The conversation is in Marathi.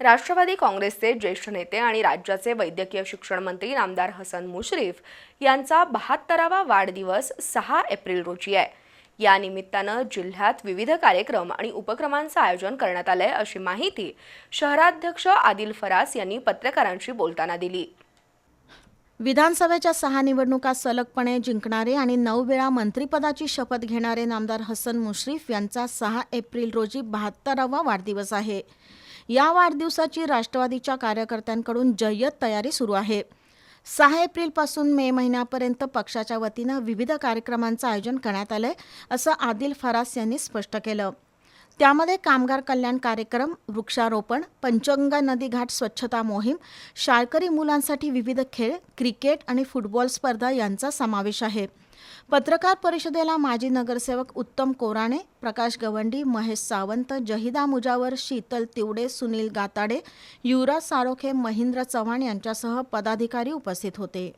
राष्ट्रवादी काँग्रेसचे ज्येष्ठ नेते आणि राज्याचे वैद्यकीय शिक्षण मंत्री नामदार हसन मुश्रीफ यांचा बहात्तरावा वाढदिवस सहा एप्रिल रोजी आहे. या निमित्तानं जिल्ह्यात विविध कार्यक्रम आणि उपक्रमांचं आयोजन करण्यात आलंय अशी माहिती शहराध्यक्ष आदिल फरास यांनी पत्रकारांशी बोलताना दिली. विधानसभेच्या सहा निवडणुका सलगपणे जिंकणारे आणि नऊ वेळा मंत्रिपदाची शपथ घेणारे नामदार हसन मुश्रीफ यांचा सहा एप्रिल रोजी बहात्तरावा वाढदिवस आहे. या वाढदिवसाची राष्ट्रवादीच्या कार्यकर्त्यांकडून जय्यत तयारी सुरू आहे. सहा एप्रिलपासून मे महिन्यापर्यंत पक्षाच्या वतीनं विविध कार्यक्रमांचं आयोजन करण्यात आलंय असं आदिल फरास यांनी स्पष्ट केलं. त्यामध्ये कामगार कल्याण कार्यक्रम वृक्षारोपण पंचगंगा नदी घाट स्वच्छता मोहीम शाळकरी मुलांसाठी विविध खेळ क्रिकेट आणि फुटबॉल स्पर्धा यांचा समावेश आहे. पत्रकार परिषदेला माजी नगरसेवक उत्तम कोराणे प्रकाश गवंडी महेश सावंत जहिदा मुजावर शीतल तिवडे सुनील गाताडे युवराज सारोखे महेंद्र चव्हाण यांच्यासह पदाधिकारी उपस्थित होते.